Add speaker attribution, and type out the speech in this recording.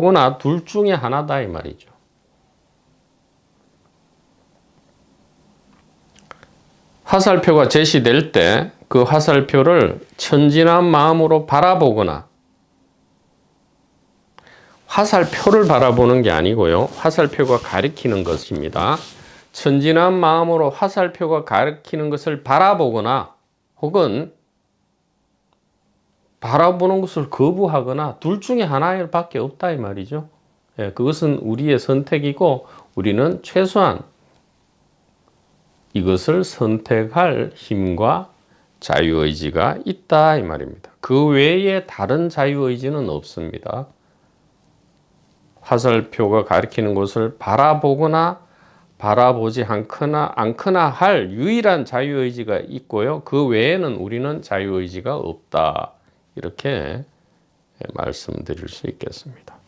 Speaker 1: 거나 둘 중에 하나다 이 말이죠. 화살표가 제시될 때 그 화살표를 천진한 마음으로 바라보거나 화살표를 바라보는 게 아니고요. 화살표가 가리키는 것입니다. 천진한 마음으로 화살표가 가리키는 것을 바라보거나 혹은 바라보는 것을 거부하거나 둘 중에 하나일 밖에 없다 이 말이죠. 예, 그것은 우리의 선택이고 우리는 최소한 이것을 선택할 힘과 자유의지가 있다 이 말입니다. 그 외에 다른 자유의지는 없습니다. 화살표가 가리키는 것을 바라보거나 바라보지 않거나 않거나 할 유일한 자유의지가 있고요. 그 외에는 우리는 자유의지가 없다. 이렇게 말씀드릴 수 있겠습니다.